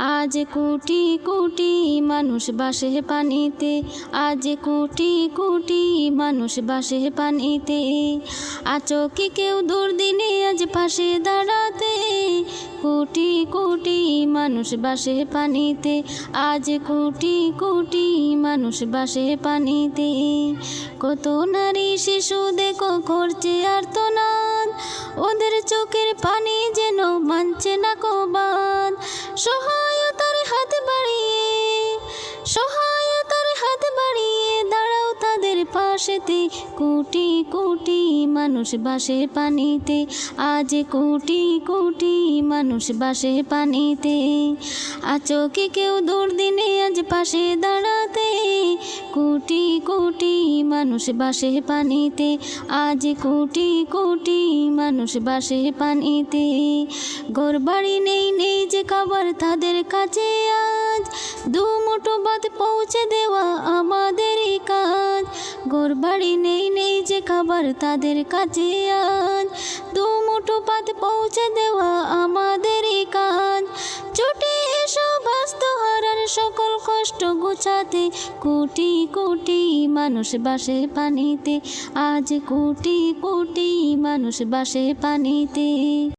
আজ কোটি কোটি মানুষ বাসে পানিতে, আজ কোটি কোটি মানুষ বাসে পানিতে। আছো কি কেউ দুর্দিনে আজ পাশে দাঁড়াতে, কোটি কোটি মানুষ বাসে পানিতে, আজ কোটি কোটি মানুষ বাসে পানিতে। কত নারী শিশু দেখো করছে আর্তনাদ, ওদের চোখের পানি যেন মানছে না কবাদ পাশেতে কোটি কোটি মানুষ বাসে পানিতে, আজ কোটি কোটি মানুষ বাসে পানিতে। আছো কি কেউ দুর্দিনে আজ পাশে দাঁড়াতে? কোটি কোটি মানুষ বাসে পানিতে, আজ কোটি কোটি মানুষ বাসে পানিতে। ঘর বাড়ি নেই নেই যে খাবার তাদের কাছে আজ। দু মুঠো বাদ পৌঁছে দেওয়া আমাদেরই ঘর বাড়ি নেই নেই যে খাবার তাদের কাছে আজ। দু মুঠো ভাত পৌঁছে দেওয়া আমাদেরই কাজ। ছুটে এসো ব্যস্ত হারার সকল কষ্ট গুছাতে। কোটি কোটি মানুষ বাসে পানিতে। আজ কোটি কোটি মানুষ বাসে পানিতে।